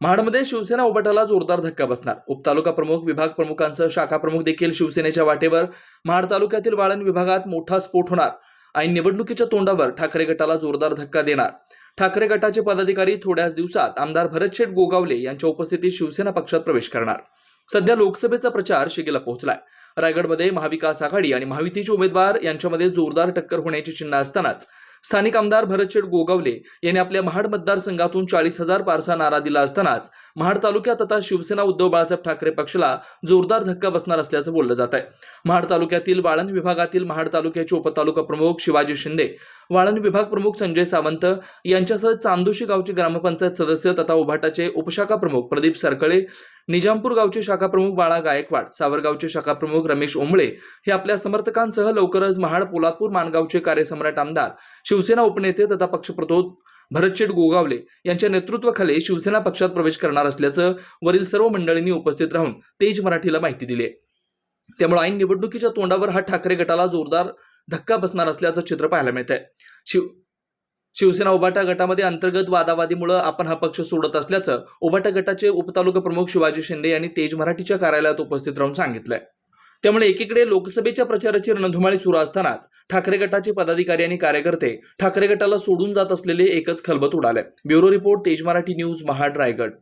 महाडमध्ये शिवसेना उभाटाला जोरदार धक्का बसणार. उपतालुका प्रमुख विभाग प्रमुखांसह शाखा प्रमुख देखील शिवसेनेच्या वाटेवर महाड तालुक्यातील वाळण विभागात मोठा स्फोट होणार आणि निवडणुकीच्या तोंडावर ठाकरे गटाला जोरदार धक्का देणार. ठाकरे गटाचे पदाधिकारी थोड्याच दिवसात आमदार भरतशेठ गोगावले यांच्या उपस्थितीत शिवसेना पक्षात प्रवेश करणार. सध्या लोकसभेचा प्रचार शिगेला पोहोचलाय. रायगडमध्ये महाविकास आघाडी आणि महायुतीचे उमेदवार यांच्यामध्ये जोरदार टक्कर होण्याची चिन्ह असतानाच स्थानिक आमदार भरतशेठ गोगावले यांनी आपल्या महाड मतदारसंघातून चाळीस हजार पारसा नारा दिला असतानाच महाड तालुक्यात आता शिवसेना उद्धव बाळासाहेब ठाकरे पक्षाला जोरदार धक्का बसणार असल्याचं बोललं जात आहे. महाड तालुक्यातील वाळण विभागातील महाड तालुक्याचे उपतालुका प्रमुख शिवाजी शिंदे वाळण विभाग प्रमुख संजय सावंत यांच्यासह चांदोशी गावचे ग्रामपंचायत सदस्य तथा उभाटाचे उपशाखा प्रमुख प्रदीप सरकळे निजामपूर गावचे शाखा प्रमुख बाळा गायकवाड सावरगावचे शाखा प्रमुख रमेश ओंबळे हे आपल्या समर्थकांसह लवकरच महाड पोलादपूर मानगावचे कार्यसम्राट आमदार शिवसेना उपनेते तथा पक्षप्रतोद भरतशेठ गोगावले यांच्या नेतृत्वाखाली शिवसेना पक्षात प्रवेश करणार असल्याचं वरील सर्व मंडळींनी उपस्थित राहून तेज मराठीला माहिती दिली त्यामुळे ऐन निवडणुकीच्या तोंडावर हा ठाकरे गटाला जोरदार धक्का बसणार असल्याचं चित्र पाहायला मिळत आहे शिव शिवसेना उभाटा गटामध्ये अंतर्गत वादावादीमुळे आपण हा पक्ष सोडत असल्याचं उभाटा गटाचे उपतालुका प्रमुख शिवाजी शिंदे यांनी तेज मराठीच्या कार्यालयात उपस्थित राहून सांगितलंय. त्यामुळे एकीकडे लोकसभेच्या प्रचाराची रणधुमाळी सुरू असतानाच ठाकरे गटाचे पदाधिकारी आणि कार्यकर्ते ठाकरे गटाला सोडून जात असलेले एकच खलबत उडालय. ब्युरो रिपोर्ट तेज मराठी न्यूज महाड रायगड.